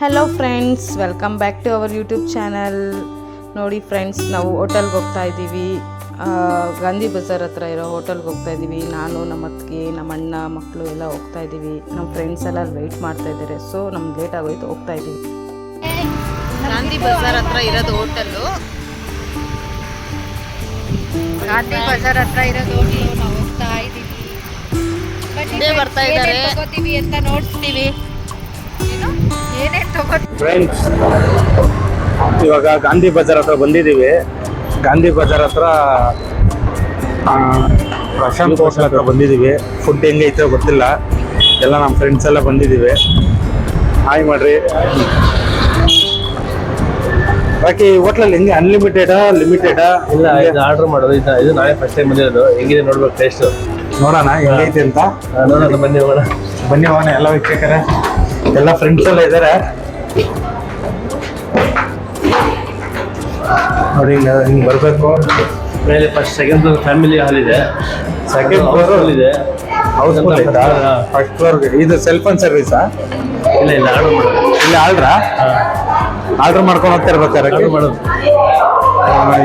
Hello friends welcome back to our YouTube channel ನೋಡಿ friends ನಾವು ಹೋಟೆಲ್ಗೆ ಹೋಗ್ತಾ ಇದ್ದೀವಿ. ಗಾಂಧಿ ಬಜಾರ್ ಹತ್ರ ಇರೋ ಹೋಟೆಲ್ಗೆ ಹೋಗ್ತಾ ಇದ್ದೀವಿ. ನಾನು ನಮ್ಮ ಅತ್ತಿಗೆ ನಮ್ಮ ಅಣ್ಣ ಮಕ್ಕಳು ಎಲ್ಲ ಹೋಗ್ತಾ ಇದ್ದೀವಿ. ನಮ್ಮ ಫ್ರೆಂಡ್ಸ್ ಎಲ್ಲ ವೆಯ್ಟ್ ಮಾಡ್ತಾ ಇದ್ದಾರೆ. ಸೊ ನಮ್ಗೆ ಲೇಟ್ ಆಗೋಯ್ತು ಹೋಗ್ತಾ ಇದ್ದೀವಿ. ಗಾಂಧಿ ಬಜಾರ್ ಹತ್ರ ಇರೋದು ಹೋಟೆಲ್ಲು ಗಾಂಧಿ ಬಜಾರ್ ಹತ್ರ ಇರೋದು ಹೋಟೆಲ್ ನಾವು ಹೋಗ್ತಾ ಇದೀವಿ ಬನ್ನಿ ಬರ್ತಾ ಇದ್ದಾರೆ. ಅಂತ ನೋಡ್ತೀವಿ ಏನೇನ್ ತಗೋ ಫ್ರೆಂಡ್ಸ್ ಇವಾಗ ಗಾಂಧಿ ಬಜಾರ್ ಹತ್ರ ಬಂದಿದ್ದೀವಿ. ಗಾಂಧಿ ಬಜಾರ್ ಹತ್ರ ಆ, ಪ್ರಶಾಂತ್ ಹೋಟ್ಲ್ ಹತ್ರ ಬಂದಿದ್ದೀವಿ. ಫುಡ್ ಹೆಂಗೈತೆ ಗೊತ್ತಿಲ್ಲ. ಎಲ್ಲ ನಮ್ಮ ಫ್ರೆಂಡ್ಸ್ ಎಲ್ಲ ಬಂದಿದ್ದೀವಿ. ಹಾಯ್ ಮಾಡ್ರಿ. ಬಾಕಿ ಹೋಟ್ಲಲ್ಲಿ ಹೆಂಗೆ? ಅನ್ಲಿಮಿಟೆಡಾ ಲಿಮಿಟೆಡಾ ಇಲ್ಲ ಇದು ಆರ್ಡರ್ ಮಾಡೋದು. ಇದು ಇದು ನಾಳೆ ಫಸ್ಟ್ ಟೈಮ್ ಬಂದಿರೋದು. ಹೆಂಗಿದೆ ನೋಡ್ಬೇಕು ಟೇಸ್ಟ್ ನೋಡೋಣ ಹೆಂಗೈತೆ ಅಂತ. ನೋಡೋಣ ಬನ್ನಿ ಹೋಗೋಣ. ಬನ್ನಿ ಹೋಗೋಣ ಎಲ್ಲ ವೀಕ್ಷಕರೇ ಎಲ್ಲ ಫ್ರೆಂಡ್ಸ್ ಎಲ್ಲ ಇದ್ದಾರೆ ನೋಡಿ ಹಿಂಗೆ ಹಿಂಗೆ ಬರಬೇಕು. ಮೇಲೆ first second floor family hall ಇದೆ. ಸೆಕೆಂಡ್ ಫ್ಲೋರ್ ಹಾಲ್ ಇದೆ. ಹೌಸ್ ಫುಲ್ ಆಯ್ತಾ ಫಸ್ಟ್ ಫ್ಲೋರ್ ಇದು ಸೆಲ್ ಫೋನ್ ಸರ್ವಿಸಾ ಇಲ್ಲ ಇಲ್ಲ ಆರ್ಡರ್ ಮಾಡೋದು. ಇಲ್ಲ ಆರ್ಡ್ರಾ ಆರ್ಡರ್ ಮಾಡ್ಕೊಂಡು ಹೋಗ್ತಾ ಇರ್ಬೇಕಾರೆ ಆರ್ಡರ್ ಮಾಡೋದು.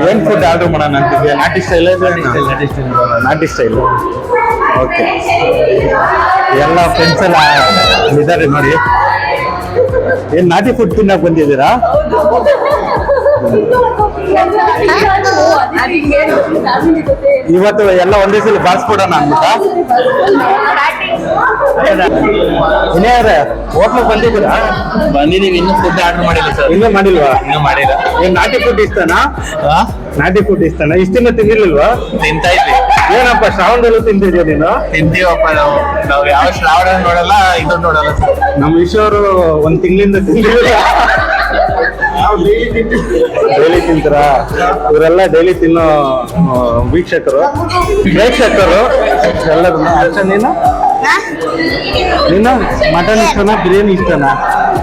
ಏನು ಫುಡ್ ಆರ್ಡರ್ ಮಾಡೋಣ ಅಂತಿದ್ಯಾ ನಾಟಿ ಸ್ಟೈಲ್ ನಾಟಿ style. ನಾಟಿ ಸ್ಟೈಲ್ ಓಕೆ ಎಲ್ಲ ಫ್ರೆಂಡ್ಸ್ ಎಲ್ಲ ಇದಾರೆ ನೋಡಿ. ಏನು ನಾಟಿ ಫುಡ್ ತಿನ್ನಕ್ ಬಂದಿದ್ದೀರಾ? ಇವತ್ತು ಎಲ್ಲ ಒಂದೇ ಸಲ ಬಾರಿಸ್ಬಿಡೋಣ ಅಂದ್ಬಿಟ್ಟ? ಇನ್ಯಾರ ಹೋಟ್ಲಿಗೆ ಬಂದಿದ್ದೀರಾ? ಬಂದಿದ್ದೀವಿ ಇನ್ನೂ ಫುಡ್ ಆರ್ಡರ್ ಮಾಡಿಲ್ಲ ಸರ್ ಇನ್ನೂ ಮಾಡಿಲ್ವಾ? ಇನ್ನೂ ಮಾಡಿಲ್ಲ. ಏನ್ ನಾಟಿ ಫುಡ್ ಇಷ್ಟನಾ? ನಾಟಿ ಫುಡ್ ಇಷ್ಟನಾ? ಇಷ್ಟಿನ ತಿಂದಿರ್ಲಿಲ್ವಾ ತಿಂತಾ ಇದ್ವಿ. ಏನಪ್ಪ ಶ್ರಾವಣದಲ್ಲೂ ತಿಂತಿದ್ಯಾ ನೀನು? ತಿಂತೀವಪ್ಪ ನಾವು. ನಾವು ಯಾವ ಶ್ರಾವಣ ನೋಡಲ್ಲ ಇದನ್ನ ನೋಡಲ್ಲ ಸರ್ ನಮ್ಮ ಈಶ್ವರು ಒಂದ್ ತಿಂಗಳಿಂದ ತಿಂದಿಲ್ಲ ಡೈಲಿ ತಿಂತೀರಾ? ಇವರೆಲ್ಲ ಡೈಲಿ ತಿನ್ನೋ ವೀಕ್ಷಕರು. ಪ್ರೇಕ್ಷಕರು. ಎಲ್ಲರೂ ಅರ್ಚ ನೀನು? ನೀನು? ಮಟನ್ ಇಷ್ಟನಾ ಬಿರಿಯಾನಿ ಇಷ್ಟನಾ?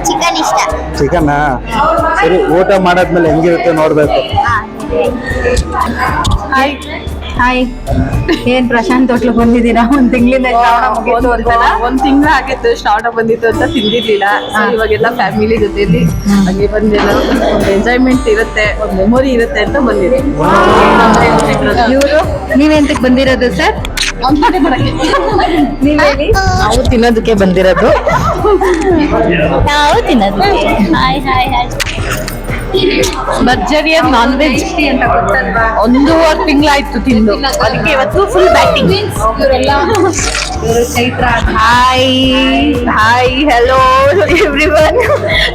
ಚಿಕನ್ ಇಷ್ಟ. ಚಿಕನಾ ಸರಿ ಊಟ ಮಾಡಾದ್ಮೇಲೆ ಹೆಂಗಿರುತ್ತೆ ನೋಡ್ಬೇಕು. ಹಾಯ್ ಏನ್ ಪ್ರಶಾಂತ್ ಹೋಟ್ಲು ಬಂದಿದ್ದೀರಾ? ಒಂದ್ ತಿಂಗಳಿಂದ ಶ್ರಾವಣ ಮುಗೀತು ಅಂತಲ್ಲ ಒಂದ್ ತಿಂಗಳ ಆಗಿತ್ತು ಶ್ರಾವಣ ಬಂದಿತ್ತು ಅಂತ ತಿಂದಿರ್ಲಿಲ್ಲ. ಇವಾಗೆಲ್ಲ ಫ್ಯಾಮಿಲಿ ಜೊತೆಲಿ ಹಾಗೆ ಬಂದೆಲ್ಲ ಒಂದು ಎಂಜಾಯ್ಮೆಂಟ್ ಇರುತ್ತೆ ಒಂದು ಮೆಮೊರಿ ಇರುತ್ತೆ ಅಂತ ಬಂದಿದೆ ಇವರು ನೀವೆಂತಕ್ಕೆ ಬಂದಿರೋದು ಸರ್? ನೀವ್ ಹೇಳಿ. ನಾವು ತಿನ್ನೋದಕ್ಕೆ ಬಂದಿರೋದು. ನಾವು ತಿನ್ನೋದು. ಹಾಯ್ ಹಾಯ್ ಹಾಯ್ ಭರ್ಜರಿಯಾದ ನಾನ್ ವೆಜ್ ಅಂತ ಗೊತ್ತಲ್ವಾ ಒಂದೂವರೆ ತಿಂಗಳಾಯ್ತು ತಿಂದು. ಅದಕ್ಕೆ ಇವತ್ತು ಫುಲ್ ಬ್ಯಾಟಿಂಗ್ ಇವರು Chaitra hi hi hello everyone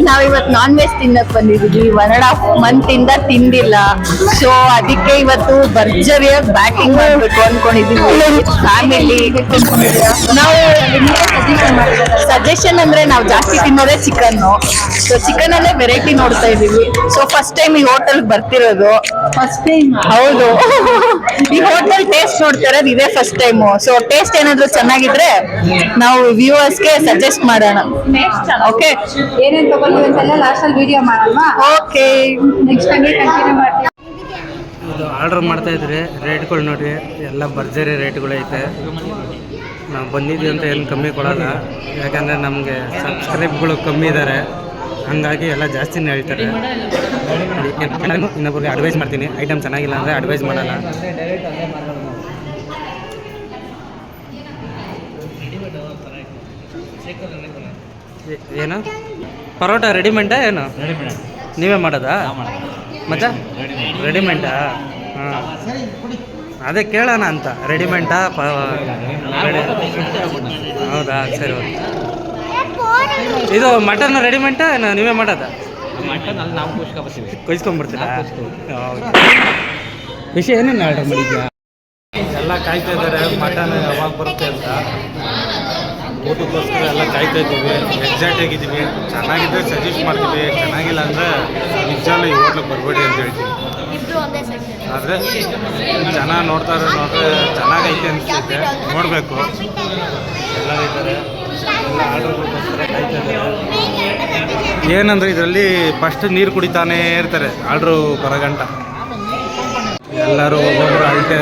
ನಾವ್ ಇವತ್ತು ನಾನ್ ವೆಜ್ ತಿನ್ನಕ್ ಬಂದಿದೀವಿ. ಒನ್ ಅಂಡ್ ಹಾಫ್ ಮಂತ್ ಇಂದ ತಿಂದಿಲ್ಲ. ಸೊ ಅದಕ್ಕೆ ಇವತ್ತು ಭರ್ಜರಿಯಾಗಿ ಬ್ಯಾಟಿಂಗ್ ಮಾಡ್ಬೇಕು ಅನ್ಕೊಂಡಿದೀವಿ. ಫ್ಯಾಮಿಲಿ ನಾವು ಸಜೆಷನ್ ಅಂದ್ರೆ ನಾವು ಜಾಸ್ತಿ ತಿನ್ನೋದೇ ಚಿಕನ್ ಸೊ ಚಿಕನ್ ಅಲ್ಲೇ ವೆರೈಟಿ ನೋಡ್ತಾ ಇದೀವಿ. ಸೊ ಫಸ್ಟ್ ಟೈಮ್ ಈ ಹೋಟೆಲ್ ಬರ್ತಿರೋದು. ಫಸ್ಟ್ ಟೈಮ್ ಹೌದು. ಈ ಹೋಟೆಲ್ ಟೇಸ್ಟ್ ನೋಡ್ತಾ ಇರೋದು ಇದೇ ಫಸ್ಟ್ ಟೈಮ್ ಸೊ ಟೇಸ್ಟ್ ಏನಾದ್ರು ಚೆನ್ನಾಗಿದ್ರೆ ನಾವು ವ್ಯೂವರ್ಸ್ಗೆ ಸಜೆಸ್ಟ್ ಮಾಡೋಣ. ಓಕೆ ಏನೇನ್ ತಗೊಳ್ತೀವಿ ಅಂತೆಲ್ಲ ಲಾಸ್ಟ್ ಅಲ್ಲಿ ವಿಡಿಯೋ ಮಾಡೋಣ. ಓಕೆ ನೆಕ್ಸ್ಟ್ ಹಂಗೆ ಕಂಟಿನ್ಯೂ ಮಾಡ್ತೀವಿ ಇದು ಆರ್ಡ್ರ್ ಮಾಡ್ತಾ ಇದ್ರಿ ರೇಟ್ಗಳು ನೋಡಿ ಎಲ್ಲ ಭರ್ಜರಿ ರೇಟ್ಗಳು ಐತೆ. ನಾವು ಬಂದಿದ್ದೀವಿ ಅಂತ ಏನು ಕಮ್ಮಿ ಕೊಡೋಲ್ಲ. ಯಾಕಂದರೆ ನಮಗೆ ಸಬ್ಸ್ಕ್ರೈಬ್ಗಳು ಕಮ್ಮಿ ಇದ್ದಾರೆ ಹಾಗಾಗಿ ಎಲ್ಲ ಜಾಸ್ತಿನೇ ಹೇಳ್ತಾರೆ. ಇನ್ನೊಬ್ರಿಗೆ ಅಡ್ವೈಸ್ ಮಾಡ್ತೀನಿ ಐಟಮ್ ಚೆನ್ನಾಗಿಲ್ಲ ಅಂದರೆ ಅಡ್ವೈಸ್ ಮಾಡಲ್ಲ ಏ- ಏನು? ಪರೋಟ ರೆಡಿಮೆಂಟಾ ಏನು? ನೀವೇ ಮಾಡೋದಾ? ಮತ್ತೆ ರೆಡಿಮೇಡಾ ಹಾಂ. ಅದೇ ಕೇಳೋಣ ಅಂತ. ರೆಡಿಮೆಂಟಾ ಪ ಹೌದಾ? ಸರಿ ಓಕೆ. ಇದು ಮಟನ್ ರೆಡಿಮೆಂಟಾ ಏನು ನೀವೇ ಮಾಡೋದಾ? ಕೊಯ್ಸ್ಕೊಂಡ್ಬಿಡ್ತೀರಾ? ವಿಷಯ ಏನೇನು ಆರ್ಡರ್ ಮಾಡಿದ್ಯಾ ಎಲ್ಲ ಕಾಯ್ತಾ ಇದ್ದಾರೆ. ಮಟನ್ ಯಾವಾಗ ಬರುತ್ತೆ ಅಂತ. ಊಟಕ್ಕೋಸ್ಕರ ಎಲ್ಲ ಕಾಯ್ತಾ ಇದ್ದೀವಿ ಎಕ್ಸಾಕ್ಟ್ ಆಗಿದ್ದೀವಿ. ಚೆನ್ನಾಗಿದ್ರೆ ಸಜೆಸ್ಟ್ ಮಾಡ್ತೀವಿ ಚೆನ್ನಾಗಿಲ್ಲ ಅಂದರೆ ನಿಜಾನ ಈ ಹೋಟ್ಲಿಗೆ ಬರಬೇಡಿ ಅಂತ ಹೇಳ್ತೀವಿ. ಆದರೆ ಜನ ನೋಡ್ತಾರೆ ನೋಡ್ರೆ ಚೆನ್ನಾಗೈತೆ ಅನಿಸ್ತೈತೆ ನೋಡಬೇಕು. ಎಲ್ಲರೂ ಇದ್ದಾರೆ. ಎಲ್ಲ ಆರ್ಡರ್ಗೋಸ್ಕರ ಕಾಯ್ತಾ ಇದ್ದಾರೆ. ಏನಂದರೆ ಇದರಲ್ಲಿ ಫಸ್ಟ್ ನೀರು ಕುಡಿತಾನೇ ಇರ್ತಾರೆ ಆರ್ಡ್ರು ಬರಗಂಟ. ಎಲ್ಲರೂ ಒಬ್ಬೊಬ್ರು ಅಲ್ಟೆ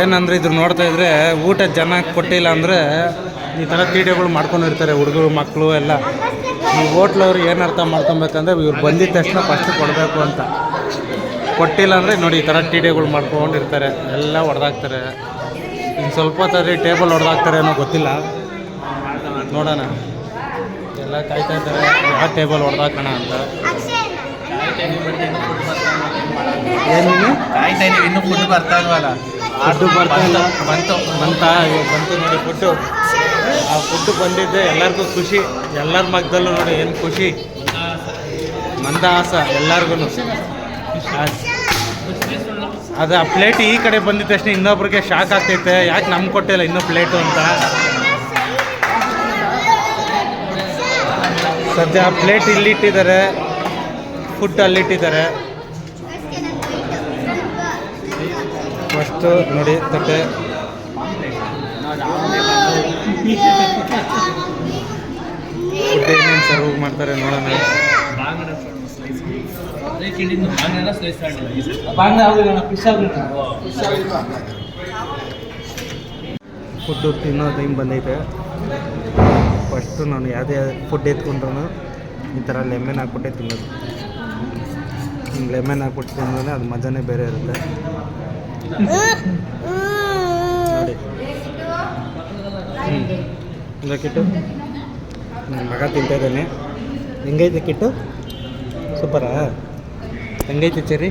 ಏನಂದ್ರೆ ಇದ್ರ ನೋಡ್ತಾ ಇದ್ರೆ ಊಟ ಚೆನ್ನಾಗಿ ಕೊಟ್ಟಿಲ್ಲ ಅಂದರೆ ಈ ಥರ ಮಾಡ್ಕೊಂಡು ಮಾಡ್ಕೊಂಡಿರ್ತಾರೆ ಹುಡುಗರು ಮಕ್ಕಳು ಎಲ್ಲ. ಈ ಹೋಟ್ಲವ್ರು ಏನು ಅರ್ಥ ಮಾಡ್ಕೊಬೇಕಂದ್ರೆ ಇವ್ರು ಬಂದಿದ ತಕ್ಷಣ ಫಸ್ಟ್ ಕೊಡಬೇಕು ಅಂತ. ಕೊಟ್ಟಿಲ್ಲ ಅಂದರೆ ನೋಡಿ ಈ ಥರ ಟೀಡೆಗಳು ಮಾಡ್ಕೊಂಡಿರ್ತಾರೆ ಎಲ್ಲ ಹೊಡೆದಾಕ್ತಾರೆ. ಇನ್ನು ಸ್ವಲ್ಪ ತರಿ ಟೇಬಲ್ ಹೊಡೆದಾಕ್ತಾರೆ ಅನ್ನೋ ಗೊತ್ತಿಲ್ಲ. ನೋಡೋಣ. ಎಲ್ಲ ಕಾಯ್ತಾ ಇದ್ದಾರೆ. ಯಾವ ಟೇಬಲ್ ಹೊಡೆದಾಕೋಣ ಅಂತ. ಏನು ಕಾಯ್ತಾ ಇದ್ದೀವಿ ಇನ್ನೂ ಫುಡ್ ಬರ್ತಾ ಇಲ್ವಲ್ಲ? ಫುಡ್ಡು ಬರ್ತಾ ಬಂತು ಬಂತ ಬಂತು ನೋಡಿ ಫುಡ್ಡು. ಆ ಫುಡ್ಡು ಬಂದಿದ್ದೆ ಎಲ್ಲರಿಗೂ ಖುಷಿ. ಎಲ್ಲರ ಮಗದಲ್ಲೂ ನೋಡಿ ಏನು ಖುಷಿ. ಮಂದಹಾಸ ಎಲ್ಲರಿಗೂ ಅದು ಆ ಪ್ಲೇಟ್ ಈ ಕಡೆ ಬಂದಿದ ತಕ್ಷಣ ಇನ್ನೊಬ್ರಿಗೆ ಶಾಕ್ ಆಗ್ತೈತೆ. ಯಾಕೆ ನಮ್ಗೆ ಕೊಟ್ಟಿಲ್ಲ ಇನ್ನೂ ಪ್ಲೇಟು ಅಂತ? ಸದ್ಯ ಆ ಪ್ಲೇಟ್ ಇಲ್ಲಿಟ್ಟಿದ್ದಾರೆ. ಫುಡ್ ಅಲ್ಲಿಟ್ಟಿದ್ದಾರೆ. ಫಸ್ಟು ನೋಡಿ ತಟ್ಟೆ. ಫುಡ್ ಏನೇನು ಸರ್ವ್ ಮಾಡ್ತಾರೆ ನೋಡೋಣ. ಫುಡ್ಡು ತಿನ್ನೋ ಟೈಮ್ ಬಂದೈತೆ. ಫಸ್ಟು ನಾನು ಯಾವುದೇ ಫುಡ್ ಎತ್ಕೊಂಡ್ರು ಈ ಥರ ಲೆಮನ್ ಹಾಕ್ಬಿಟ್ಟೆ ತಿನ್ನೋದು. ಲೆಮನ್ ಹಾಕ್ಬಿಟ್ಟು ತಿಂದ್ರೆ ಅದು ಮಜಾನೇ ಬೇರೆ ಇರುತ್ತೆ. ಇಲ್ಲ ಕಿಟ್ಟು ನನ್ನ ಮಗ ತಿಂತಾ ಇದ್ದಾನೆ. ಹೆಂಗೈತೆ ಕಿಟ್ಟು? ಸೂಪರಾ? ಹೆಂಗೈತೆ ಚೆರಿ?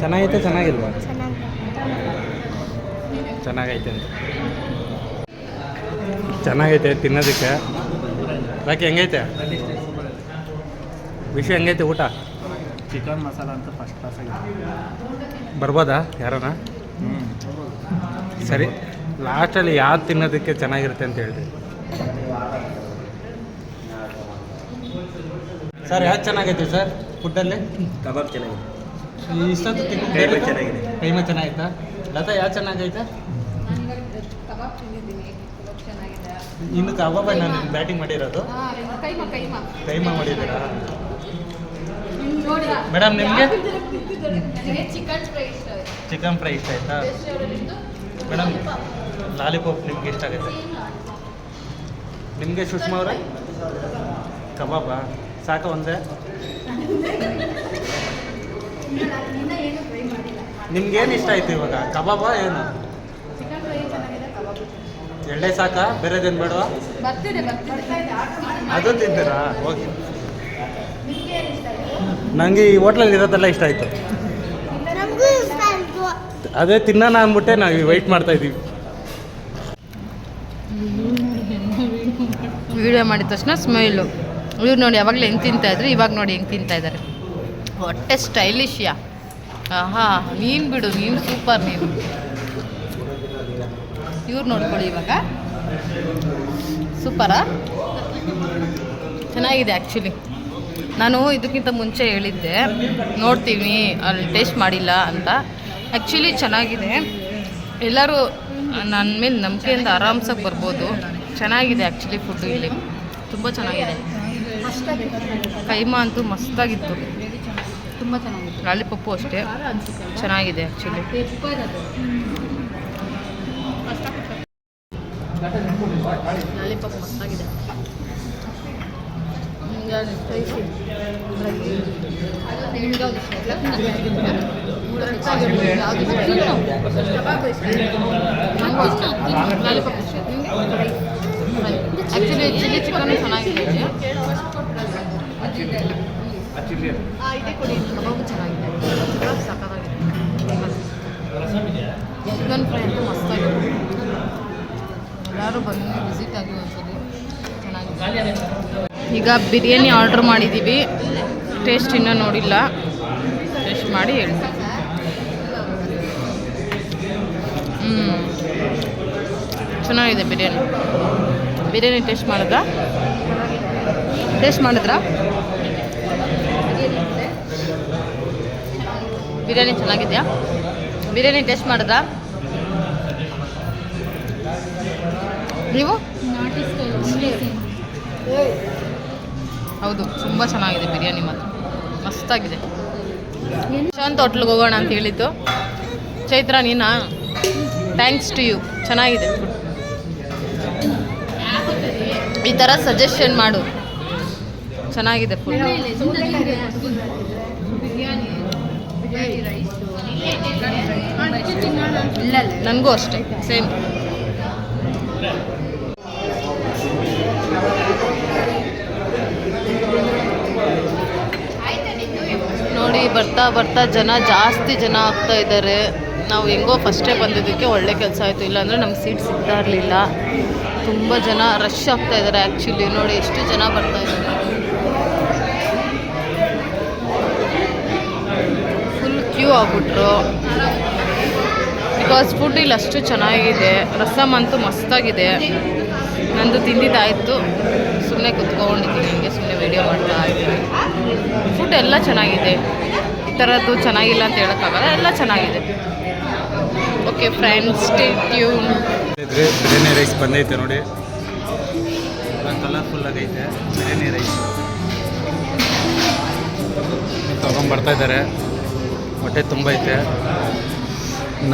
ಚೆನ್ನಾಗೈತೆ ಚೆನ್ನಾಗಿಲ್ವಾ? ಚೆನ್ನಾಗೈತೆ ಅಂತ. ಚೆನ್ನಾಗೈತೆ ತಿನ್ನೋದಕ್ಕೆ. ಯಾಕೆ ಹೆಂಗೈತೆ? ವಿಷಯ ಹೆಂಗೈತೆ ಊಟ? ಚಿಕನ್ ಮಸಾಲ ಅಂತ ಫಸ್ಟ್ ಕ್ಲಾಸ್ ಆಗಿದೆ. ಬರ್ಬೋದಾ ಯಾರನ ಸರಿ. ಲಾಸ್ಟಲ್ಲಿ ಯಾವ್ದು ತಿನ್ನೋದಕ್ಕೆ ಚೆನ್ನಾಗಿರುತ್ತೆ ಅಂತ ಹೇಳಿದ್ರಿ ಸರ್ ಯಾವ್ದು ಚೆನ್ನಾಗೈತೆ ಸರ್ ಫುಡ್ಡಲ್ಲಿ? ಕಬಾಬ್ ಚೆನ್ನಾಗಿದೆ. ಇಷ್ಟೊತ್ತು ಕೈಮ ಚೆನ್ನಾಗಿದೆ. ಕೈಮ ಚೆನ್ನಾಗಿತ್ತಾ? ಲತಾ ಯಾವ್ದು ಚೆನ್ನಾಗೈತೆ? ಇನ್ನು ಕಬಾಬ್ ನಾನು ಬ್ಯಾಟಿಂಗ್ ಮಾಡಿರೋದು? ಕೈಮ ಮಾಡಿದ್ದೀರಾ? ಮೇಡಮ್ ನಿಮಗೆ? ಚಿಕನ್ ಫ್ರೈ ಇಷ್ಟ ಆಯ್ತಾ? ಮೇಡಮ್ ಲಾಲಿಪಾಪ್ ನಿಮ್ಗೆ ಇಷ್ಟ ಆಗುತ್ತೆ? ನಿಮಗೆ ಸುಷ್ಮಾ ಅವರ? ಕಬಾಬಾ? ಸಾಕ ಒಂದೇ. ನಿಮ್ಗೇನು ಇಷ್ಟ ಆಯ್ತು ಇವಾಗ? ಕಬಾಬಾ ಏನು? ಎಳ್ಳೆ ಸಾಕ? ಬೇರೆದೇನು ಬೇಡವಾ? ಅದು ತಿಂತೀರಾ? ಓಕೆ. ನನಗೆ ಈ ಹೋಟ್ಲಲ್ಲಿ ಇರೋದೆಲ್ಲ ಇಷ್ಟ ಆಯಿತು. ಅದೇ ತಿನ್ನೋಣ ಅಂದ್ಬಿಟ್ಟೆ ನಾವು ವೆಯ್ಟ್ ಮಾಡ್ತಾ ಇದ್ದೀವಿ ವಿಡಿಯೋ ಮಾಡಿದ ತಕ್ಷಣ ಸ್ಮೈಲು ಇವ್ರು ನೋಡಿ ಯಾವಾಗಲೂ ಹೆಂಗೆ ತಿಂತಾ ಇದ್ರು, ಇವಾಗ ನೋಡಿ ಹೆಂಗೆ ತಿಂತಾ ಇದ್ದಾರೆ ಹೊಟ್ಟೆ ಸ್ಟೈಲಿಶ್ ಯಾ? ಆಹಾ, ನೀನು ಬಿಡು, ನೀನು ಸೂಪರ್ ನೀನು. ಇವ್ರು ನೋಡ್ಕೊಳ್ಳಿ ಇವಾಗ. ಸೂಪರಾ ಚೆನ್ನಾಗಿದೆ ಆ್ಯಕ್ಚುಲಿ ನಾನು ಇದಕ್ಕಿಂತ ಮುಂಚೆ ಹೇಳಿದ್ದೆ, ನೋಡ್ತೀನಿ, ಅಲ್ಲಿ ಟೇಸ್ಟ್ ಮಾಡಿಲ್ಲ ಅಂತ. ಆ್ಯಕ್ಚುಲಿ ಚೆನ್ನಾಗಿದೆ. ಎಲ್ಲರೂ ನನ್ನ ಮೇಲೆ ನಂಬಿಕೆಯಿಂದ ಆರಾಮ್ಸಾಗಿ ಬರ್ಬೋದು. ಚೆನ್ನಾಗಿದೆ ಆ್ಯಕ್ಚುಲಿ ಫುಡ್ ಇಲ್ಲಿ. ತುಂಬ ಚೆನ್ನಾಗಿದೆ. ಕೈಮಾ ಅಂತೂ ಮಸ್ತಾಗಿತ್ತು. ತುಂಬ ಚೆನ್ನಾಗಿತ್ತು. ಲಾಲಿಪಪ್ಪು ಅಷ್ಟೇ. ಚೆನ್ನಾಗಿದೆ ಆ್ಯಕ್ಚುಲಿ ಲಾಲಿಪಾಪ್ ಮಸ್ತಾಗಿದೆ. ಚಿಕನ್ ಎಲ್ಲರೂ ಬಂದು ಈಗ ಬಿರಿಯಾನಿ ಆರ್ಡ್ರ್ ಮಾಡಿದ್ದೀವಿ. ಟೇಸ್ಟ್ ಇನ್ನೂ ನೋಡಿಲ್ಲ. ಟೇಸ್ಟ್ ಮಾಡಿ ಹೇಳ್ತೀನಿ. ಚೆನ್ನಾಗಿದೆ ಬಿರಿಯಾನಿ. ಬಿರಿಯಾನಿ ಟೇಸ್ಟ್ ಮಾಡಿದ್ರಾ? ಟೇಸ್ಟ್ ಮಾಡಿದ್ರಾ? ಬಿರಿಯಾನಿ ಚೆನ್ನಾಗಿದೆಯಾ? ಬಿರಿಯಾನಿ ಟೇಸ್ಟ್ ಮಾಡಿದ್ರಾ? ನೀವು? ಹೌದು ತುಂಬ ಚೆನ್ನಾಗಿದೆ ಬಿರಿಯಾನಿ ಮಾತ್ರ. ಮಸ್ತಾಗಿದೆ. ಶಾಂತ್ ಹೋಟ್ಲಿಗೆ ಹೋಗೋಣ ಅಂತ ಹೇಳಿದ್ದು. ಚೈತ್ರ ನೀನಾ? ಥ್ಯಾಂಕ್ಸ್ ಟು ಯು ಚೆನ್ನಾಗಿದೆ ಫುಡ್ ಈ ಥರ ಸಜೆಷನ್ ಮಾಡು. ಚೆನ್ನಾಗಿದೆ ಫುಡ್ ನನಗೂ ಅಷ್ಟೇ ಸೇಮ್ ನೋಡಿ ಬರ್ತಾ ಬರ್ತಾ ಜನ ಜಾಸ್ತಿ ಜನ ಆಗ್ತಾ ಇದ್ದಾರೆ. ನಾವು ಹೆಂಗೋ ಫಸ್ಟೇ ಬಂದಿದ್ದಕ್ಕೆ ಒಳ್ಳೆ ಕೆಲಸ ಆಯಿತು. ಇಲ್ಲಾಂದರೆ ನಮ್ಗೆ ಸೀಟ್ ಸಿಗ್ತಾ ಇರಲಿಲ್ಲ. ತುಂಬ ಜನ ರಶ್ ಆಗ್ತಾ ಇದ್ದಾರೆ ಆ್ಯಕ್ಚುಲಿ ನೋಡಿ, ಎಷ್ಟು ಜನ ಬರ್ತಾ ಇದ್ದಾರೆ. ಫುಲ್ ಕ್ಯೂ ಆಗ್ಬಿಟ್ರು. ಬಿಕಾಸ್ ಫುಡ್ ಇಲ್ಲಿ ಅಷ್ಟು ಚೆನ್ನಾಗಿದೆ. ರಸಮ್ ಅಂತೂ ಮಸ್ತಾಗಿದೆ. ನಂದು ತಿಂದಿದ್ದಾಯಿತು. ಸುಮ್ಮನೆ ಕುತ್ಕೊಂಡಿದ್ದೀನಿ. ಹಿಂಗೆ ಸುಮ್ಮನೆ ವೀಡಿಯೋ ಮಾಡ್ತಾ ಇದ್ದೀನಿ. ಫುಡ್ ಎಲ್ಲ ಚೆನ್ನಾಗಿದೆ. ಈ ಥರದ್ದು ಚೆನ್ನಾಗಿಲ್ಲ ಅಂತ ಹೇಳೋಕ್ಕಾಗಲ್ಲ. ಎಲ್ಲ ಚೆನ್ನಾಗಿದೆ. ಓಕೆ ಫ್ರೆಂಡ್ಸ್ ಸ್ಟೇ ಟ್ಯೂನ್ ಇದ್ರೆ ಬಿರಿಯಾನಿ ರೈಸ್ ಬಂದೈತೆ ನೋಡಿ. ಕಲರ್ಫುಲ್ ಆಗೈತೆ, ಬಿರಿಯಾನಿ ರೈಸ್. ತೊಗೊಂಬರ್ತಾ ಇದ್ದಾರೆ. ಹೊಟ್ಟೆ ತುಂಬ ಐತೆ.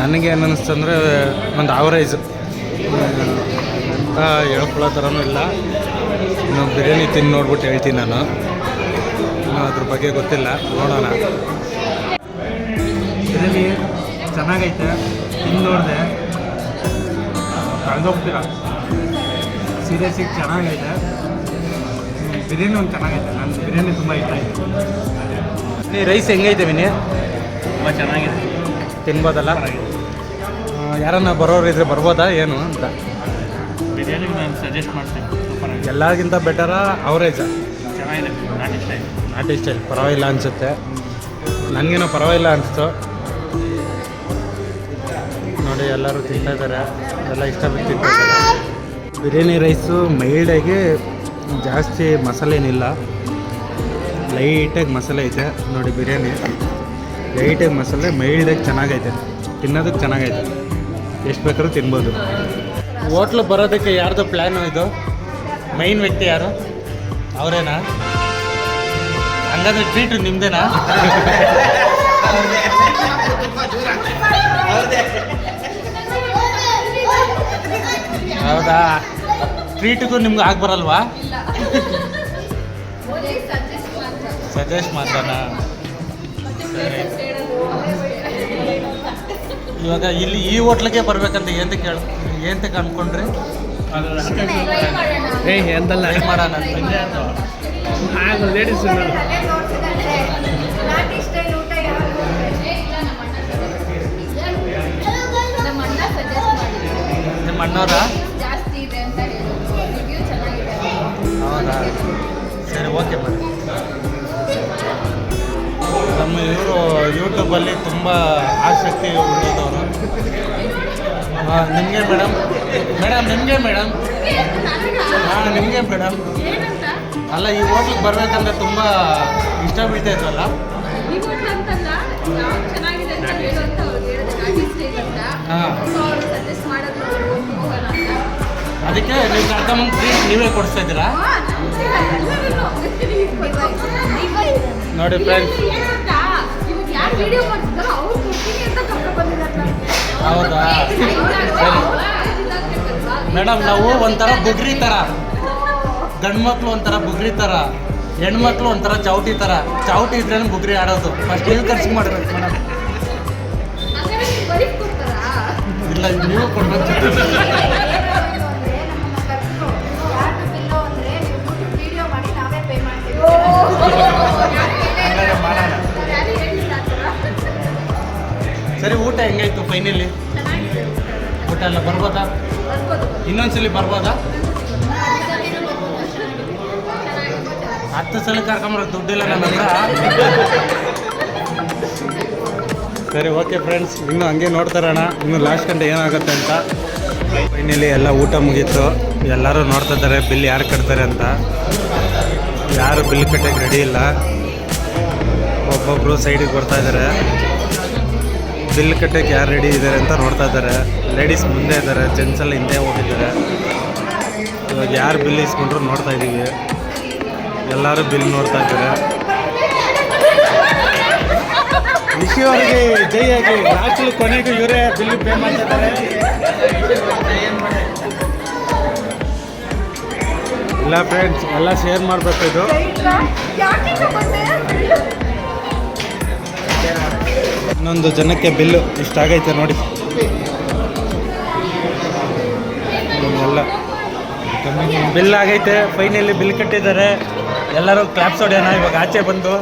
ನನಗೆ ಏನು ಅನ್ನಿಸ್ತಂದ್ರೆ ಒಂದು ಆವರೇಜ್ ಅಂತ ಹೇಳ್ಕೊಳ್ಳೋ ಥರನೂ ಇಲ್ಲ. ಇನ್ನು ಬಿರಿಯಾನಿ ತಿಂದು ನೋಡ್ಬಿಟ್ಟು ಹೇಳ್ತೀನಿ ನಾನು. ಅದ್ರ ಬಗ್ಗೆ ಗೊತ್ತಿಲ್ಲ. ನೋಡೋಣ. ಬಿರಿಯಾನಿ ಚೆನ್ನಾಗೈತೆ. ತಿಂದು ನೋಡಿದೆ. ಕಳೆದೋಗ್ತೀರ? ಸೀರಿಯಸ್ಸಾಗಿ ಚೆನ್ನಾಗೈತೆ. ಬಿರಿಯಾನಿ ಒಂದು ಚೆನ್ನಾಗೈತೆ. ನಾನು ಬಿರಿಯಾನಿ ತುಂಬ ಇಷ್ಟ ಆಯಿತು. ನೀ ರೈಸ್ ಹೆಂಗೈತೆ ವಿನಿ ತುಂಬ ಚೆನ್ನಾಗಿದೆ. ತಿನ್ಬೋದಲ್ಲ? ಯಾರನ್ನ ಬರೋರು ಇದ್ರೆ ಬರ್ಬೋದಾ ಏನು ಅಂತ? ಬಿರಿಯಾನಿ ನಾನು ಸಜೆಸ್ಟ್ ಮಾಡ್ತೀನಿ. ಎಲ್ಲರಿಗಿಂತ ಬೆಟರ ಅವರೇಜ ಚೆನ್ನಾಗಿದೆ. ನಾಟಿ ಸ್ಟೈಲ್ ನಾಟಿ ಸ್ಟೈಲ್ ಪರವಾಗಿಲ್ಲ ಅನಿಸುತ್ತೆ. ನನಗೇನೋ ಪರವಾಗಿಲ್ಲ ಅನಿಸ್ತು. ನೋಡಿ ಎಲ್ಲರೂ ತಿಂತಾ ಇದ್ದಾರೆ ಎಲ್ಲ ಇಷ್ಟಪಟ್ಟು ತಿಂತಾ ಇದ್ದಾರೆ ಬಿರಿಯಾನಿ ರೈಸು ಮೈಲ್ಡಾಗಿ ಜಾಸ್ತಿ ಮಸಾಲೆ ಏನಿಲ್ಲ ಲೈಟಾಗಿ ಮಸಾಲೆ ಐತೆ. ನೋಡಿ ಬಿರಿಯಾನಿ. ಲೈಟಾಗಿ ಮಸಾಲೆ ಮೈಲ್ಡಾಗಿ ಚೆನ್ನಾಗೈತೆ. ತಿನ್ನೋದಕ್ಕೆ ಚೆನ್ನಾಗೈತೆ. ಎಷ್ಟು ಬೇಕಾದ್ರೂ ತಿನ್ಬೋದು. ಹೋಟ್ಲು ಬರೋದಕ್ಕೆ ಯಾರ್ದು ಪ್ಲ್ಯಾನು ಇದು? ಮೈನ್ ವ್ಯಕ್ತಿ ಯಾರು? ಅವರೇನಾ? ಹಂಗಾದ್ರೆ ಟ್ರೀಟ್ ನಿಮ್ದೇನಾ? ಹೌದಾ? ಟ್ರೀಟಿಗೂ ನಿಮ್ಗೆ ಆಗಿ ಬರಲ್ವಾ? ಸಜೆಸ್ಟ್ ಮಾಡ್ತಾನಾ. ಸರಿ ಇವಾಗ ಇಲ್ಲಿ ಈ ಹೋಟ್ಲಿಗೆ ಬರ್ಬೇಕಂತ ಏನು ಕೇಳ ಏನಂತ ಅನ್ಕೊಂಡ್ರಿ? ಏ ಮಾಡೋಣ. ಅಂತ ಲೇಡೀಸ್ ನಿಮ್ಮ ಅಣ್ಣವ್ರ ಹೌದಾ ಸರಿ ಓಕೆ ಬನ್ನಿ. ನಮ್ಮ ಇವರು ಯೂಟ್ಯೂಬಲ್ಲಿ ತುಂಬ ಆಸಕ್ತಿ ಉಳಿದವರು ನಿಮಗೆ ಮೇಡಮ್ ಮೇಡಮ್ ನಿಮಗೆ ಮೇಡಮ್ ಹಾಂ ನಿಮಗೆ ಮೇಡಮ್ ಅಲ್ಲ ಈ ಹೋಟ್ಲಿಗೆ ಬರಬೇಕಂದ್ರೆ ತುಂಬ ಇಷ್ಟ ಬೀಳ್ತಾ ಇದ್ರಲ್ಲ? ಹಾಂ. ಅದಕ್ಕೆ ನಿಮ್ಗೆ ಅರ್ಧ ನೀವೇ ಕೊಡಿಸ್ತಾ ಇದ್ದೀರಾ? ನೋಡಿ ಫ್ರೆಂಡ್ಸ್ ಹೌದಾ? ಮೇಡಮ್ ನಾವು ಒಂಥರ ಬುಗ್ರಿ ಥರ ಗಂಡು ಮಕ್ಳು ಒಂಥರ ಬುಗ್ರಿ ಥರ ಹೆಣ್ಮಕ್ಳು ಒಂಥರ ಚೌಟಿ ಥರ ಚೌಟಿ ಇದ್ರೆ ಬುಗ್ರಿ ಆಡೋದು. ಫಸ್ಟ್ ನೀವು ಖರ್ಚು ಮಾಡಬೇಕು ಮೇಡಮ್. ಇಲ್ಲ ನೀವು ಕೊಡ್ಬೇಕು. ಸರಿ, ಊಟ ಹೆಂಗಾಯ್ತು ಫೈನಲಿ ಊಟ ಎಲ್ಲ ಬರ್ಬೋದಾ? ಇನ್ನೊಂದ್ಸಲಿ ಬರ್ಬೋದಾ? ಹತ್ತು ಸಲ ಕರ್ಕೊಂಬರೋ ದುಡ್ಡಿಲ್ಲ ನನ್ನ ಸರಿ ಓಕೆ ಫ್ರೆಂಡ್ಸ್ ಇನ್ನು ಹಂಗೆ ನೋಡ್ತಾರಣ. ಇನ್ನು ಲಾಸ್ಟ್ ಗಂಟೆ ಏನಾಗುತ್ತೆ ಅಂತ. ಫೈನಲಿ ಎಲ್ಲ ಊಟ ಮುಗೀತು. ಎಲ್ಲರೂ ನೋಡ್ತಾ ಇದ್ದಾರೆ ಬಿಲ್ ಯಾರು ಕಟ್ತಾರೆ ಅಂತ. ಯಾರು ಬಿಲ್ ಕಟ್ಟಕ್ಕೆ ರೆಡಿ ಇಲ್ಲ. ಒಬ್ಬೊಬ್ಬರು ಸೈಡಿಗೆ ಬರ್ತಾ ಇದ್ದಾರೆ ಬಿಲ್ ಕಟ್ಟಕ್ಕೆ ಯಾರು ರೆಡಿ ಇದ್ದಾರೆ ಅಂತ ನೋಡ್ತಾ ಇದ್ದಾರೆ ಲೇಡೀಸ್ ಮುಂದೆ ಇದ್ದಾರೆ ಜೆಂಟ್ಸ್ ಎಲ್ಲ ಹಿಂದೆ ಹೋಗಿದ್ದಾರೆ. ಇವಾಗ ಯಾರು ಬಿಲ್ ಇಸ್ಕೊಂಡ್ರು ನೋಡ್ತಾ ಇದ್ದೀವಿ ಎಲ್ಲರೂ ಬಿಲ್ ನೋಡ್ತಾ ಇದ್ದಾರೆ. ಅವರಿಗೆ ಜೈ ಆಗಿ ಕೊನೆಗೂ ಇವರೇ ಬಿಲ್ ಪೇ ಮಾಡ್ತಿದ್ದಾರೆ. ಇಲ್ಲ ಫ್ರೆಂಡ್ಸ್ ಎಲ್ಲ ಶೇರ್ ಮಾಡಬೇಕು ಇದು. ಇನ್ನೊಂದು ಜನಕ್ಕೆ ಬಿಲ್ಲು ಇಷ್ಟಾಗೈತೆ ನೋಡಿ. ಎಲ್ಲ. ಬಿಲ್ ಆಗೈತೆ ಫೈನಲಿ ಬಿಲ್ ಕಟ್ಟಿದ್ದಾರೆ. ಎಲ್ಲರೂ ಕ್ಲಾಪ್ಸ್ ಹೊಡೆಯೋಣ, ಇವಾಗ ಆಚೆ ಬಂದು.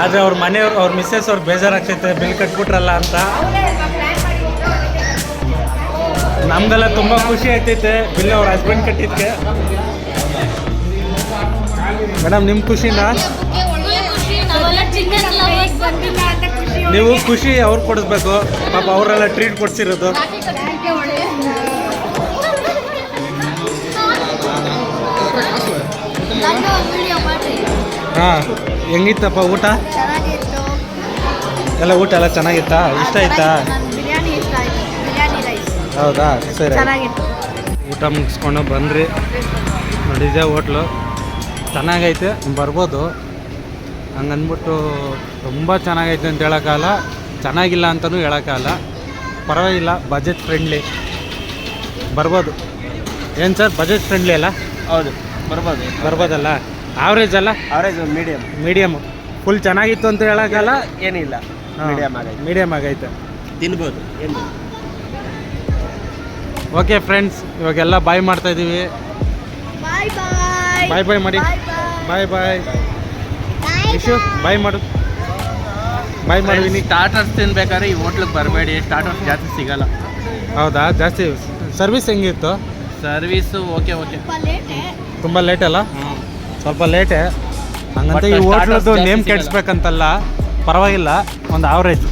ಆದರೆ ಅವ್ರ ಮನೆಯವ್ರು, ಅವ್ರ ಮಿಸ್ಸಸ್ ಅವ್ರು ಬೇಜಾರಾಗ್ತೈತೆ, ಬಿಲ್ ಕಟ್ಬಿಟ್ರಲ್ಲ ಅಂತ. ನಮ್ಗೆಲ್ಲ ತುಂಬ ಖುಷಿ ಆಗ್ತೈತೆ, ಬಿಲ್ ಅವ್ರ ಹಸ್ಬೆಂಡ್ ಕಟ್ಟಿದ್ಕೆ. ಮೇಡಮ್ ನಿಮ್ಮ ಖುಷಿನಾ? ನೀವು ಖುಷಿ ಅವ್ರು ಕೊಡಿಸ್ಬೇಕು. ಪಾಪ ಅವರೆಲ್ಲ ಟ್ರೀಟ್ ಕೊಡ್ಸಿರೋದು. ಹಾಂ ಹೆಂಗಿತ್ತಪ್ಪ ಊಟ? ಎಲ್ಲ ಊಟ ಎಲ್ಲ ಚೆನ್ನಾಗಿತ್ತಾ? ಇಷ್ಟ ಆಯ್ತಾ? ಹೌದಾ? ಸರಿ. ಊಟ ಮುಗಿಸ್ಕೊಂಡು ಬಂದ್ರಿ. ನೋಡಿದೆ ಹೋಟ್ಲು. ಚೆನ್ನಾಗೈತೆ ಬರ್ಬೋದು. ಹಂಗಂದ್ಬಿಟ್ಟು ತುಂಬ ಚೆನ್ನಾಗೈತೆ ಅಂತ ಹೇಳೋಕ್ಕಾಗಲ್ಲ. ಚೆನ್ನಾಗಿಲ್ಲ ಅಂತಲೂ ಹೇಳೋಕ್ಕಾಗಲ್ಲ. ಪರವಾಗಿಲ್ಲ ಬಜೆಟ್ ಫ್ರೆಂಡ್ಲಿ ಬರ್ಬೋದು. ಏನು ಸರ್ ಬಜೆಟ್ ಫ್ರೆಂಡ್ಲಿ ಅಲ್ಲ? ಹೌದು ಬರ್ಬೋದು. ಬರ್ಬೋದಲ್ಲ? ಆವ್ರೇಜ್ ಅಲ್ಲ? ಆವ್ರೇಜ್ ಮೀಡಿಯಮ್ ಮೀಡಿಯಮ್ ಫುಲ್ ಚೆನ್ನಾಗಿತ್ತು ಅಂತ ಹೇಳೋಕ್ಕಲ್ಲ ಏನಿಲ್ಲ. ಮೀಡಿಯಮ್ ಆಗೈತೆ. ಮೀಡಿಯಮ್ ಆಗೈತೆ. ತಿನ್ಬೋದು ಏನು ಓಕೆ ಫ್ರೆಂಡ್ಸ್ ಇವಾಗೆಲ್ಲ ಬಾಯ್ ಮಾಡ್ತಾ ಇದ್ದೀವಿ ಬಾಯ್ ಬಾಯ್ ಬಾಯ್ ಬಾಯ್ ಮಾಡಿ ಬಾಯ್ ಬಾಯ್ ವಿಶು ಬಾಯ್ ಮಾಡು ಬಾಯ್ ಮಾಡಿದೀನಿ ಸ್ಟಾರ್ಟರ್ಸ್ ತಿನ್ಬೇಕಾದ್ರೆ ಈ ಹೋಟ್ಲಿಗೆ ಬರಬೇಡಿ. ಸ್ಟಾರ್ಟರ್ಸ್ ಜಾಸ್ತಿ ಸಿಗಲ್ಲ. ಹೌದಾ? ಜಾಸ್ತಿ ಸರ್ವಿಸ್ ಹೆಂಗಿತ್ತು? ಸರ್ವಿಸು ಓಕೆ ಓಕೆ ತುಂಬ ಲೇಟ್ ಅಲ್ಲ? ಸ್ವಲ್ಪ ಲೇಟೇ ಹಂಗಂತ ಈ ಹೋಟ್ಲದ್ದು ನೇಮ್. ಕೆಡಿಸ್ಬೇಕಂತಲ್ಲ ಪರವಾಗಿಲ್ಲ. ಒಂದು ಆವ್ರೇಜ್